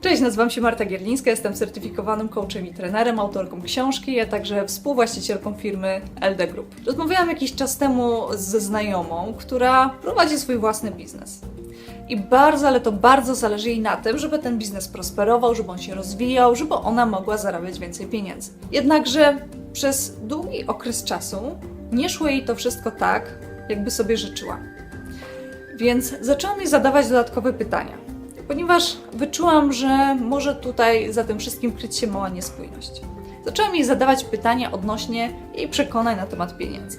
Cześć, nazywam się Marta Gierlińska, jestem certyfikowanym coachem i trenerem, autorką książki, a także współwłaścicielką firmy LD Group. Rozmawiałam jakiś czas temu ze znajomą, która prowadzi swój własny biznes. I bardzo, ale to bardzo zależy jej na tym, żeby ten biznes prosperował, żeby on się rozwijał, żeby ona mogła zarabiać więcej pieniędzy. Jednakże przez długi okres czasu nie szło jej to wszystko tak, jakby sobie życzyła. Więc zaczęłam jej zadawać dodatkowe pytania, ponieważ wyczułam, że może tutaj za tym wszystkim kryć się mała niespójność. Zaczęłam jej zadawać pytania odnośnie jej przekonań na temat pieniędzy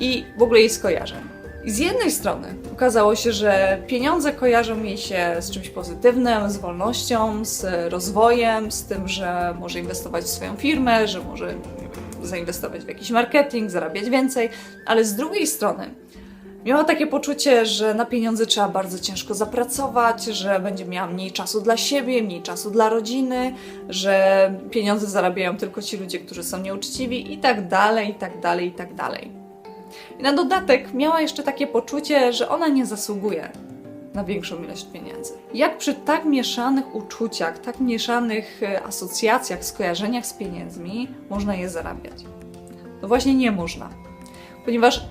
i w ogóle jej skojarzeń. I z jednej strony okazało się, że pieniądze kojarzą jej się z czymś pozytywnym, z wolnością, z rozwojem, z tym, że może inwestować w swoją firmę, że może zainwestować w jakiś marketing, zarabiać więcej, ale z drugiej strony Miała takie poczucie, że na pieniądze trzeba bardzo ciężko zapracować, że będzie miała mniej czasu dla siebie, mniej czasu dla rodziny, że pieniądze zarabiają tylko ci ludzie, którzy są nieuczciwi i tak dalej, i tak dalej, i tak dalej. I na dodatek miała jeszcze takie poczucie, że ona nie zasługuje na większą ilość pieniędzy. Jak przy tak mieszanych uczuciach, tak mieszanych e, asocjacjach, skojarzeniach z pieniędzmi można je zarabiać? No właśnie nie można. Ponieważ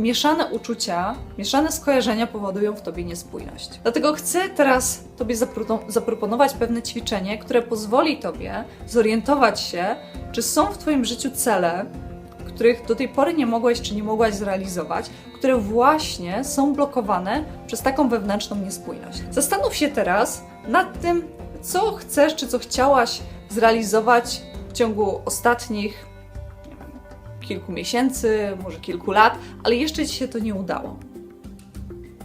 mieszane uczucia, mieszane skojarzenia powodują w tobie niespójność. Dlatego chcę teraz tobie zapro- zaproponować pewne ćwiczenie, które pozwoli tobie zorientować się, czy są w twoim życiu cele, których do tej pory nie mogłeś czy nie mogłaś zrealizować, które właśnie są blokowane przez taką wewnętrzną niespójność. Zastanów się teraz nad tym, co chcesz czy co chciałaś zrealizować w ciągu ostatnich kilku miesięcy, może kilku lat, ale jeszcze ci się to nie udało.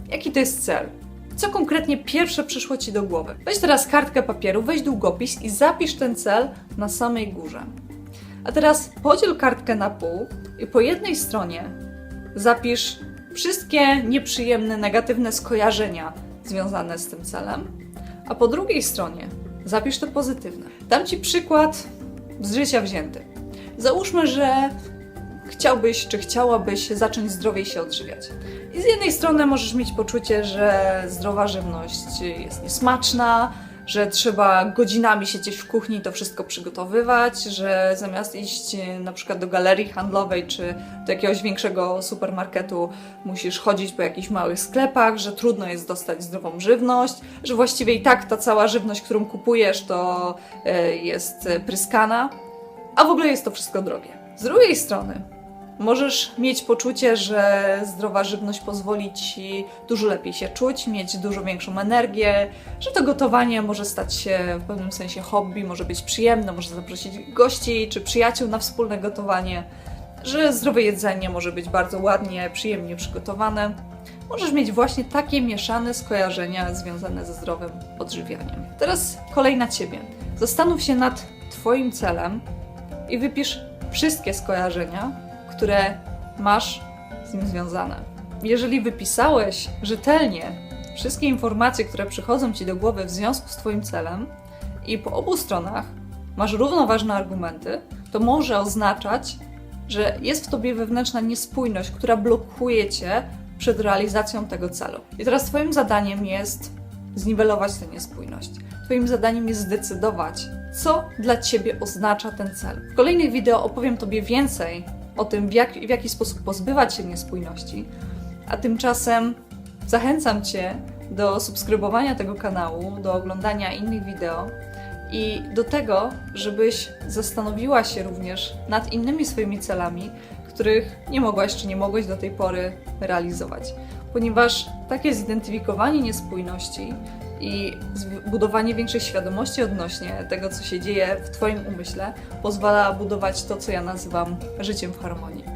Jaki to jest cel? Co konkretnie pierwsze przyszło ci do głowy? Weź teraz kartkę papieru, weź długopis i zapisz ten cel na samej górze. A teraz podziel kartkę na pół i po jednej stronie zapisz wszystkie nieprzyjemne, negatywne skojarzenia związane z tym celem, a po drugiej stronie zapisz te pozytywne. Dam Ci przykład z życia wzięty. Załóżmy, że chciałbyś czy chciałabyś zacząć zdrowiej się odżywiać. I z jednej strony możesz mieć poczucie, że zdrowa żywność jest niesmaczna, że trzeba godzinami siedzieć w kuchni i to wszystko przygotowywać, że zamiast iść e, na przykład do galerii handlowej czy do jakiegoś większego supermarketu musisz chodzić po jakichś małych sklepach, że trudno jest dostać zdrową żywność, że właściwie i tak ta cała żywność, którą kupujesz, to e, jest e, pryskana, a w ogóle jest to wszystko drogie. Z drugiej strony Możesz mieć poczucie, że zdrowa żywność pozwoli ci dużo lepiej się czuć, mieć dużo większą energię, że to gotowanie może stać się w pewnym sensie hobby, może być przyjemne, może zaprosić gości czy przyjaciół na wspólne gotowanie, że zdrowe jedzenie może być bardzo ładnie, przyjemnie przygotowane. Możesz mieć właśnie takie mieszane skojarzenia związane ze zdrowym odżywianiem. Teraz kolej na ciebie. Zastanów się nad Twoim celem i wypisz wszystkie skojarzenia, które masz z nim związane. Jeżeli wypisałeś rzetelnie wszystkie informacje, które przychodzą ci do głowy w związku z Twoim celem i po obu stronach masz równoważne argumenty, to może oznaczać, że jest w Tobie wewnętrzna niespójność, która blokuje Cię przed realizacją tego celu. I teraz Twoim zadaniem jest zniwelować tę niespójność. Twoim zadaniem jest zdecydować, co dla Ciebie oznacza ten cel. W kolejnych wideo opowiem Tobie więcej o tym, w, jak, w jaki sposób pozbywać się niespójności, a tymczasem zachęcam Cię do subskrybowania tego kanału, do oglądania innych wideo i do tego, żebyś zastanowiła się również nad innymi swoimi celami, których nie mogłaś czy nie mogłeś do tej pory realizować. Ponieważ takie zidentyfikowanie niespójności i budowanie większej świadomości odnośnie tego, co się dzieje w Twoim umyśle, pozwala budować to, co ja nazywam życiem w harmonii.